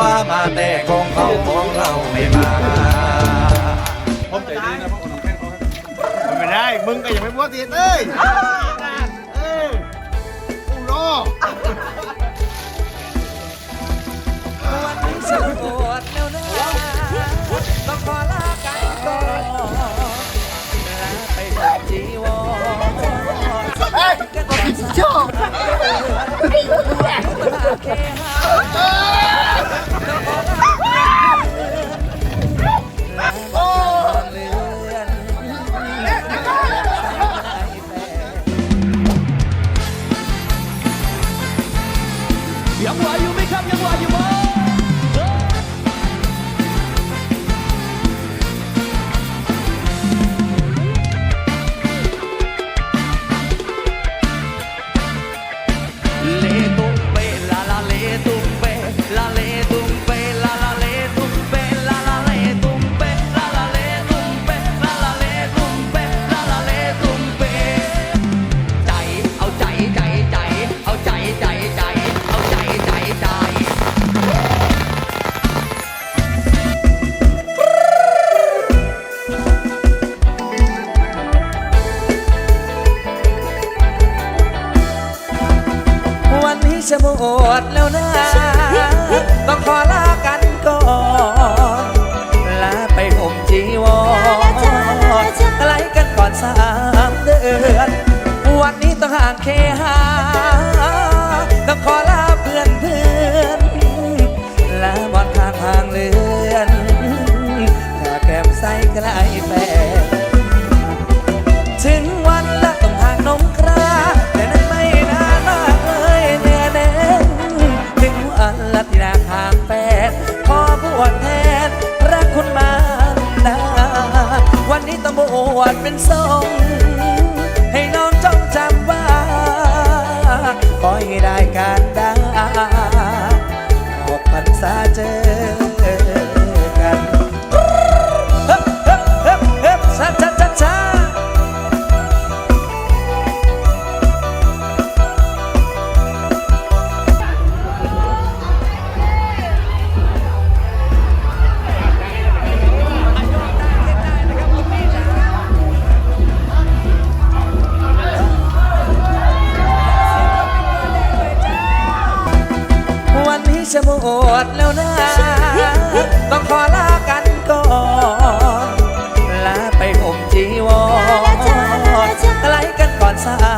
มาแต่ของเขาของเราไม่มาผมใจดีนะเพราะคนน้ำแข็งเขาไม่ได้ มึงก็ยังไม่พูดทีเอ้ยเออกูรอวันนี้ฉันปวดแล้วนะต้องขอลากันก่อนลาไปกับจีวรกันก่อน ยังไหวอยู่ไหมครับยังไหวอยู่ไหม จะหมดแล้วนะ ต้องขอลากันก่อน ลาไปห่มจีวรไล่กันก่อนสามเดือน วันนี้ต้องห่างเคหาต้องขอลาเพื่อนเพื่อนลาบอนข้างห่างเลือนถ้าแก้มใสใกล้แฟน วดเป็นทรง สมุดแล้วนะ ต้องขอลากันก่อน ลาไปผมจีวรไกลกันก่อนซะ